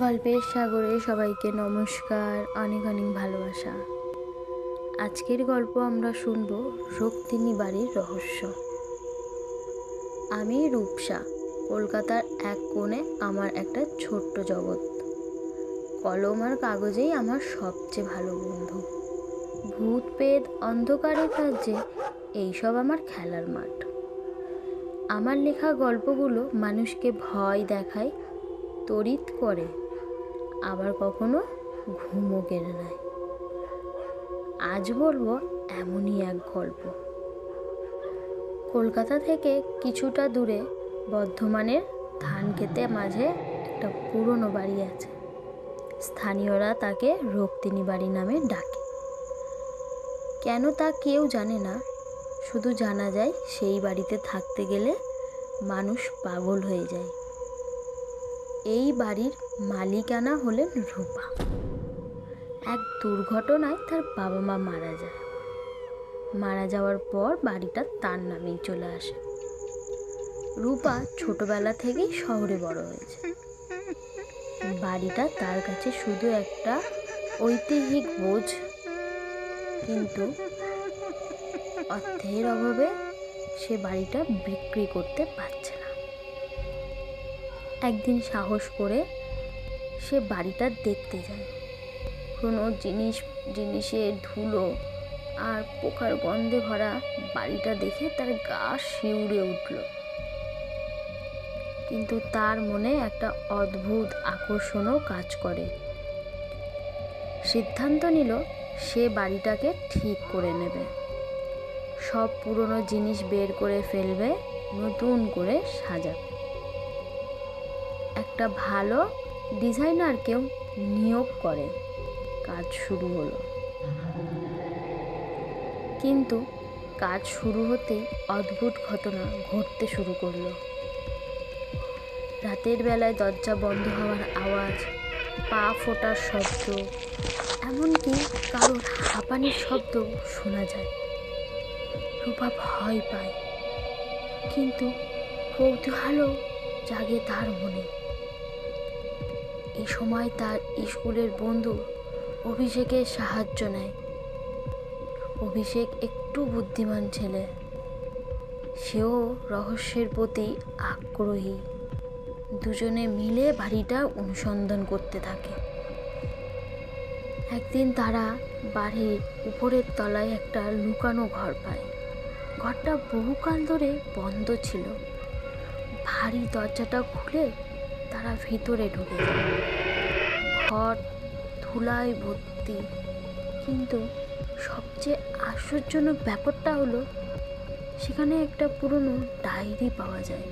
গল্পের সাগরে সবাইকে নমস্কার, অনেক অনেক ভালোবাসা। আজকের গল্প আমরা শুনব রক্তিনী বাড়ির রহস্য। আমি রূপসা, কলকাতার এক কোণে আমার একটা ছোট্ট জগৎ। কলম আর কাগজেই আমার সবচেয়ে ভালো বন্ধু। ভূত পেদ অন্ধকারের রাজ্যে এইসব আমার খেলার মাঠ। আমার লেখা গল্পগুলো মানুষকে ভয় দেখায়, তড়িৎ করে। আবার কখনো ঘুমও কেড়ে নেয়। আজ বলব এমনই এক গল্প। কলকাতা থেকে কিছুটা দূরে বর্ধমানের ধান খেতে মাঝে একটা পুরনো বাড়ি আছে। স্থানীয়রা তাকে রক্তিনী বাড়ি নামে ডাকে। কেন তা কেউ জানে না, শুধু জানা যায় সেই বাড়িতে থাকতে গেলে মানুষ পাগল হয়ে যায়। এই বাড়ির মালিকানা হলেন রূপা। এক দুর্ঘটনায় তার বাবা মা মারা যায়। মারা যাওয়ার পর বাড়িটা তার নামেই চলে আসে। রূপা ছোটবেলা থেকেই শহরে বড় হয়েছে। বাড়িটা তার কাছে শুধু একটা ঐতিহাসিক বোঝ। কিন্তু অর্থের অভাবে সে বাড়িটা বিক্রি করতে পারছে একদিন সাহস করে সে বাড়িটা দেখতে যায়। কোনো জিনিস, জিনিসের ধুলো আর পোকার গন্ধে ভরা বাড়িটা দেখে তার গা শিউড়ে উঠল। কিন্তু তার মনে একটা অদ্ভুত আকর্ষণও কাজ করে। সিদ্ধান্ত নিল সে বাড়িটাকে ঠিক করে নেবে। সব পুরনো জিনিস বের করে ফেলবে, নতুন করে সাজাবে। একটা ভালো ডিজাইনারকেও নিয়োগ করে। কাজ শুরু হলো। কিন্তু কাজ শুরু হতে অদ্ভুত ঘটনা ঘটতে শুরু করল। রাতের বেলায় দরজা বন্ধ হওয়ার আওয়াজ, পা ফোটার শব্দ, এমনকি কারোর হাঁপানির শব্দ শোনা যায়। রূপা ভয় পায়, কিন্তু কৌতূহলও জাগে তার মনে। এই সময় তার স্কুলের বন্ধু অভিষেকের সাহায্য নেয়। অভিষেক একটু বুদ্ধিমান ছেলে। সেও রহস্যের প্রতি আগ্রহী। দুজনে মিলে বাড়িটা অনুসন্ধান করতে থাকে। একদিন তারা বাড়ির উপরের তলায় একটা লুকানো ঘর পায়। ঘরটা বহুকাল ধরে বন্ধ ছিল। ভারী দরজাটা খুলে তারা ভিতরে ঢুকে যায়। ঘর, ধুলায় ভর্তি। কিন্তু সবচেয়ে আশ্চর্যজনক ব্যাপারটা হলো, সেখানে একটা পুরনো ডায়েরি পাওয়া যায়।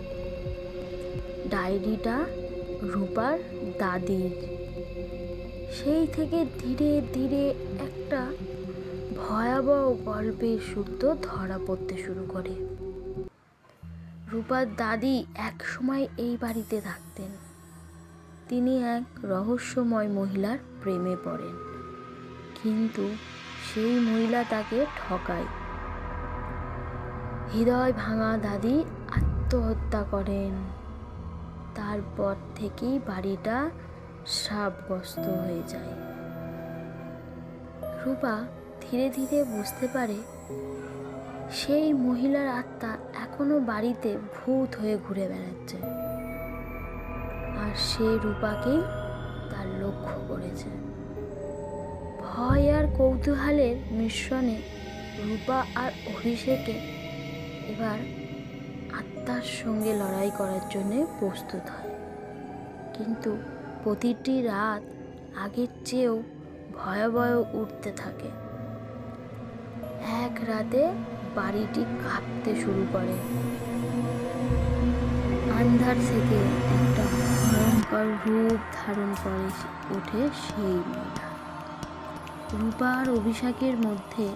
ডায়েরিটা রূপার দাদির। সেই থেকে ধীরে ধীরে একটা ভয়াবহ গল্পের সূত্র ধরা পড়তে শুরু করে। রূপার দাদি এক সময় এই বাড়িতে থাকতেন। তিনি এক রহস্যময় মহিলার প্রেমে পড়েন। কিন্তু সেই মহিলা তাকে ঠকায়। হৃদয় ভাঙা দাদি আত্মহত্যা করেন। তারপর থেকেই বাড়িটা সাপগ্রস্ত হয়ে যায়। রূপা ধীরে ধীরে বুঝতে পারে, সেই মহিলার আত্মা এখনও বাড়িতে ভূত হয়ে ঘুরে বেড়াচ্ছে। সে রূপাকেই তার লক্ষ্য করেছে। ভয় আর কৌতূহলের মিশ্রণে রূপা আর অভিষেকে এবার আত্মার সঙ্গে লড়াই করার জন্যে প্রস্তুত হয়। কিন্তু প্রতিটি রাত আগের চেয়েও ভয়াবহ উঠতে থাকে। এক রাতে বাড়িটি কাঁপতে শুরু করে। আন্ধার থেকে একটা ভয়ঙ্কর রূপ ধারণ করে ওঠে সেই মহিলা রূপা আর অভিষেকের মধ্যে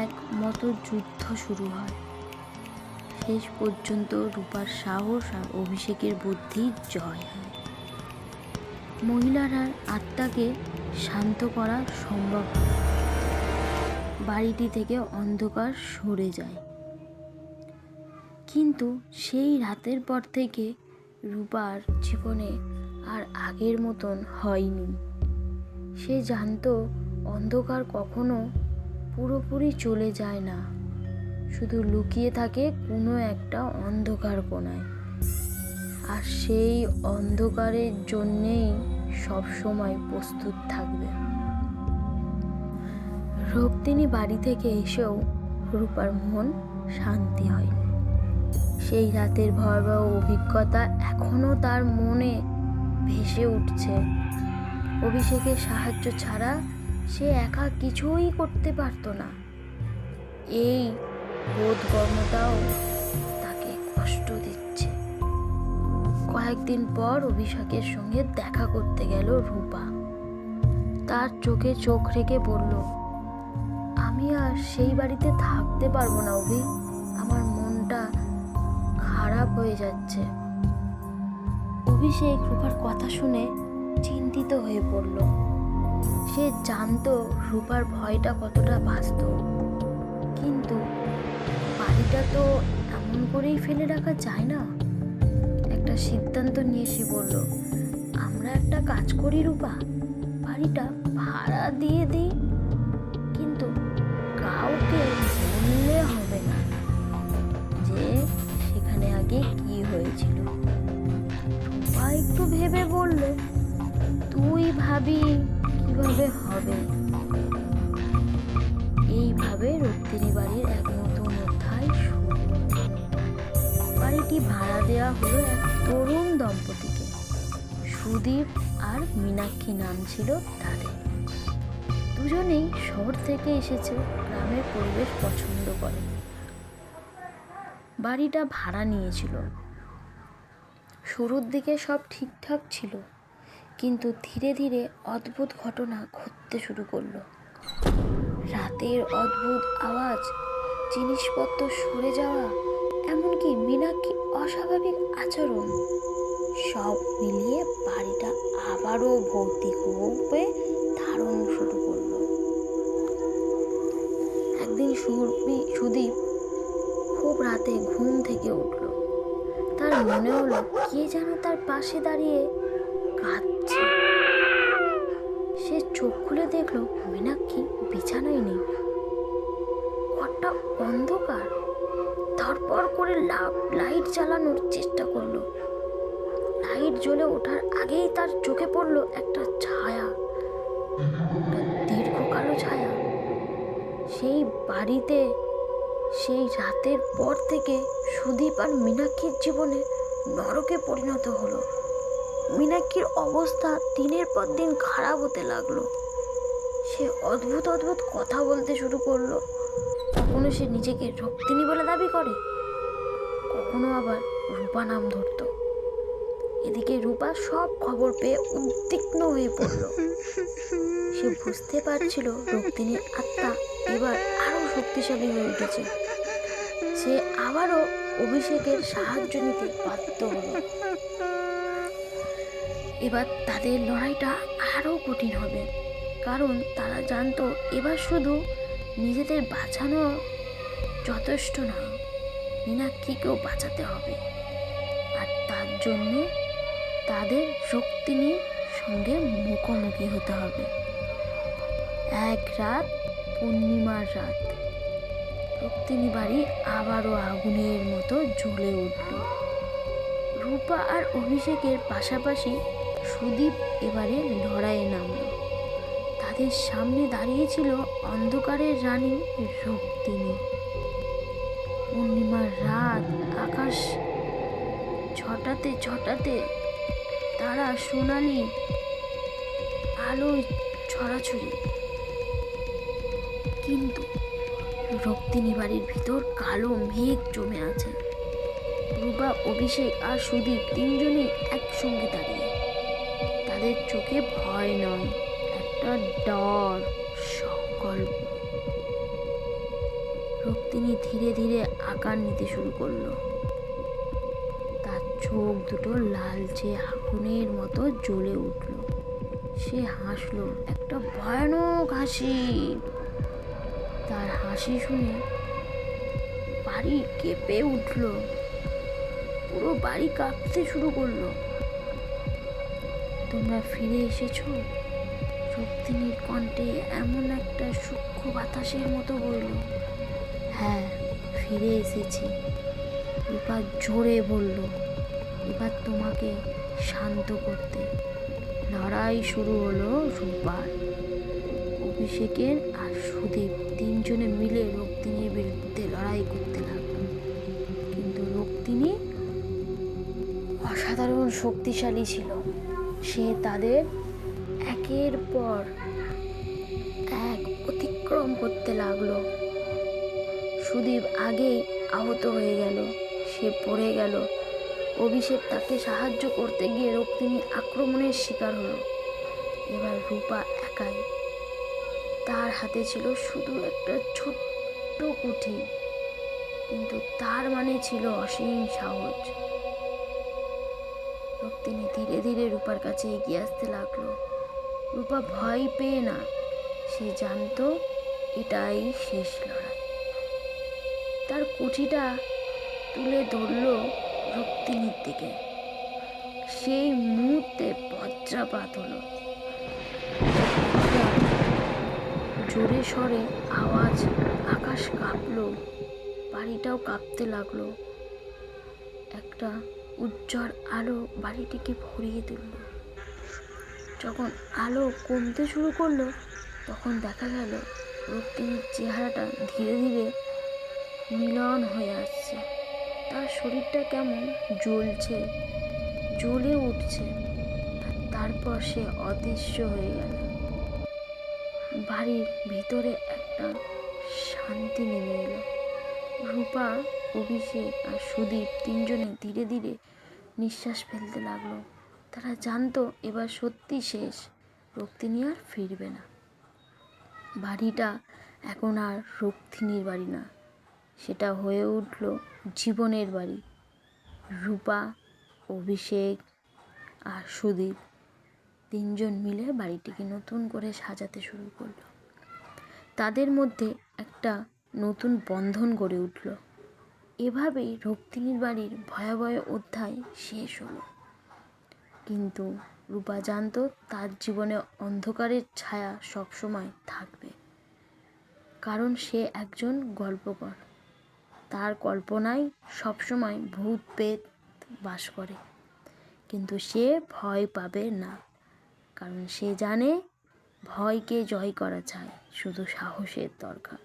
এক মতো যুদ্ধ শুরু হয়। শেষ পর্যন্ত রূপার সাহস আর অভিষেকের বুদ্ধি জয় হয়। মহিলারা আত্মাকে শান্ত করা সম্ভব বাড়িটি থেকে অন্ধকার সরে যায়। কিন্তু সেই রাতের পর থেকে রূপার জীবনে আর আগের মতন হয়নি। সে জানত অন্ধকার কখনো পুরোপুরি চলে যায় না। শুধু লুকিয়ে থাকে কোনো একটা অন্ধকার কোনায় আর সেই অন্ধকারের জন্যেই সবসময় প্রস্তুত থাকবে। রক্তিনী বাড়ি থেকে এসেও রূপার মন শান্তি হয়নি। সেই রাতের ভয়াবহ অভিজ্ঞতা এখনও তার মনে ভেসে উঠছে। অভিষেকের সাহায্য ছাড়া সে একা কিছুই করতে পারতো না। এই বোধগম্যতাও তাকে কষ্ট দিচ্ছে। কয়েকদিন পর অভিষেকের সঙ্গে দেখা করতে গেল রূপা। তার চোখে চোখ রেখে বলল, আমি আর সেই বাড়িতে থাকতে পারব না অভি। আমার মনটা খারাপ হয়ে যাচ্ছে। অভিষেক রূপার কথা শুনে চিন্তিত হয়ে পড়ল। সে জানতো রূপার ভয়টা কতটা বাস্তব। কিন্তু বাড়িটা তো এমন করেই ফেলে রাখা যায় না? একটা সিদ্ধান্ত নিয়ে সে বলল, আমরা একটা কাজ করি রূপা। বাড়িটা ভাড়া দিয়ে দিই আগে কি হয়েছিল? রূপা একটু ভেবে বলল তুই ভাবি কীভাবে হবে? এইভাবে রক্তিনী বাড়ির এক নতুন অধ্যায় শুরু বাড়িটি ভাড়া দেওয়া হলো এক তরুণ দম্পতিকে। সুদীপ আর মীনাক্ষী নাম ছিল তাদের। দুজনেই শহর থেকে এসেছে গ্রামের পরিবেশ পছন্দ করে। বাড়িটা ভাড়া নিয়েছিল। শুরুর দিকে সব ঠিকঠাক ছিল, কিন্তু ধীরে ধীরে অদ্ভুত ঘটনা ঘটতে শুরু করল। রাতের অদ্ভুত আওয়াজ, জিনিসপত্র সরে যাওয়া, এমনকি মীনাক্ষী অস্বাভাবিক আচরণ, সব মিলিয়ে বাড়িটা আবারও ভৌতিক রূপে ধারণ শুরু করল। একদিন সুরভি সুদীপ রাতে ঘুম থেকে উঠল। তার মনে হলো কে যেন তার পাশে দাঁড়িয়ে কাঁদছে। সে চোখ খুলে দেখল মীনাক্ষী বিছানায় নেই। ঘরটা অন্ধকার। ধরপর করে লাইট চালানোর চেষ্টা করল। লাইট জ্বলে ওঠার আগেই তার চোখে পড়ল একটা ছায়া। দীর্ঘ কালো ছায়া। সেই বাড়িতে সেই রাতের পর থেকে সুদীপ আর মীনাক্ষীর জীবনে নরকে পরিণত হলো। মীনাক্ষীর অবস্থা দিনের পর দিন খারাপ হতে লাগল। সে অদ্ভুত অদ্ভুত কথা বলতে শুরু করল। কখনো সে নিজেকে রক্তিনী বলে দাবি করে, কখনো আবার রূপা নাম ধরত। এদিকে রূপা সব খবর পেয়ে উদ্বিগ্ন হয়ে পড়ল। সে বুঝতে পারছিল রক্তিনীর আত্মা এবার শক্তিশালী হয়ে উঠেছে। সে আবারও অভিষেকের সাহায্য নিতে বাধ্য হলো। এবার তাদের লড়াইটা আরও কঠিন হবে, কারণ তারা জানতো এবার শুধু নিজেদের বাঁচানো যথেষ্ট নয়, মীনাক্ষীকেও বাঁচাতে হবে। আর তার জন্য তাদের শক্তিনীর সঙ্গে মুখোমুখি হতে হবে। এক রাত, পূর্ণিমার রাত। রক্তিনী বাড়ি আবারও আগুনের মতো জ্বলে উঠল। রূপা আর অভিষেকের পাশাপাশি সুদীপ এবারে লড়াইয়ে নামল। তাদের সামনে দাঁড়িয়েছিল অন্ধকারের রানী রক্তিনী। পূর্ণিমার রাত, আকাশ ছটাতে ছটাতে তারা সোনালি আলোয় ছড়াছড়ি। কিন্তু রক্তিনী বাড়ির ভিতর কালো মেঘ জমে আছে। রূপা, অভিষেক আর সুদীপ তিনজনই একসঙ্গে দাঁড়িয়ে। তাদের চোখে ভয় নয়, একটা ডর, সংকল্প। রক্তিনী ধীরে ধীরে আকার নিতে শুরু করল। তার চোখ দুটো লালচে আগুনের মতো জ্বলে উঠল। সে হাসলো, একটা ভয়ানক হাসি। তার হাসি শুনে বাড়ি কেঁপে উঠল। পুরো বাড়ি কাঁপতে শুরু করল। তোমরা ফিরে এসেছ? রক্তিনীর কণ্ঠে এমন একটা সূক্ষ্ম বাতাসের মতো বলল হ্যাঁ ফিরে এসেছি। রূপা জোরে বলল, এবার তোমাকে শান্ত করতে। লড়াই শুরু হলো রূপার। অভিষেকের আর সুদীপ তিনজনে মিলে রক্তিনীর বিরুদ্ধে লড়াই করতে লাগল। কিন্তু রক্তিনী অসাধারণ শক্তিশালী ছিল। সে তাদের একের পর এক অতিক্রম করতে লাগল। সুদীপ আগেই আহত হয়ে গেল। সে পড়ে গেল। অভিষেক তাকে সাহায্য করতে গিয়ে রক্তিনী আক্রমণের শিকার হলো। এবার রূপা একাই তার হাতে ছিল শুধু একটা ছোট্ট কুঠি কিন্তু তার মানে ছিল অসীম সাহস। রক্তিনী ধীরে ধীরে রূপার কাছে এগিয়ে আসতে লাগল। রূপা ভয় পেয়ে না, সে জানতো এটাই শেষ লড়াই। তার কুঠিটা তুলে ধরলো রক্তিনীর দিকে। সেই মুহূর্তে বজ্রাপাত হলো। জোরে সরে আওয়াজ, আকাশ কাঁপলো, বাড়িটাও কাঁপতে লাগল। একটা উজ্জ্বল আলো বাড়িটিকে ভরিয়ে তুলল। যখন আলো কমতে শুরু করল, তখন দেখা গেল রক্তিনীর চেহারাটা ধীরে ধীরে মিলন হয়ে আসছে। তার শরীরটা কেমন জ্বলছে, জ্বলে উঠছে তারপর সে অদৃশ্য হয়ে গেল। বাড়ির ভিতরে একটা শান্তি নেমে এলো। রূপা, অভিষেক আর সুদীপ তিনজনে ধীরে ধীরে নিঃশ্বাস ফেলতে লাগল। তারা জানতো এবার সত্যি শেষ রক্তিনী আর ফিরবে না। বাড়িটা এখন আর রক্তিনীর বাড়ি না, সেটা হয়ে উঠল জীবনের বাড়ি। রূপা, অভিষেক আর সুদীপ। তিনজন মিলে বাড়িটিকে নতুন করে সাজাতে শুরু করল। তাদের মধ্যে একটা নতুন বন্ধন গড়ে উঠল। এভাবেই রক্তিনীর বাড়ির ভয়াবহ অধ্যায় শেষ হলো। কিন্তু রূপা জানতো তার জীবনে অন্ধকারের ছায়া সবসময় থাকবে। কারণ সে একজন গল্পকর। তার কল্পনায় সবসময় ভূত পেত বাস করে। কিন্তু সে ভয় পাবে না। কারণ সে জানে ভয়কে জয় করা চায় শুধু সাহসের দরকার।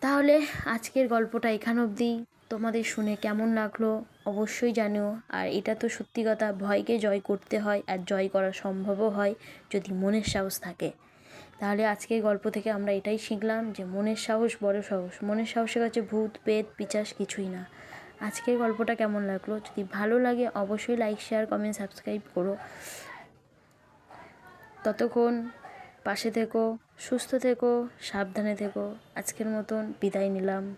তাহলে আজকের গল্পটা এখান অবধি। তোমাদের শুনে কেমন লাগল অবশ্যই জানিও। আর এটা তো সত্যি কথা, ভয়কে জয় করতে হয় আর জয় করা সম্ভবও হয় যদি মনের সাহস থাকে। তাহলে আজকের গল্প থেকে আমরা এটাই শিখলাম যে মনের সাহস বড় সাহস। মনের সাহসের কাছে ভূত পেত পিচাস কিছুই না। আজকের গল্পটা কেমন লাগল? যদি ভালো লাগে, অবশ্যই লাইক শেয়ার কমেন্ট সাবস্ক্রাইব করো। ততক্ষণ পাশে থেকো, সুস্থ থেকো, সাবধানে থেকো। আজকের মতন বিদায় নিলাম।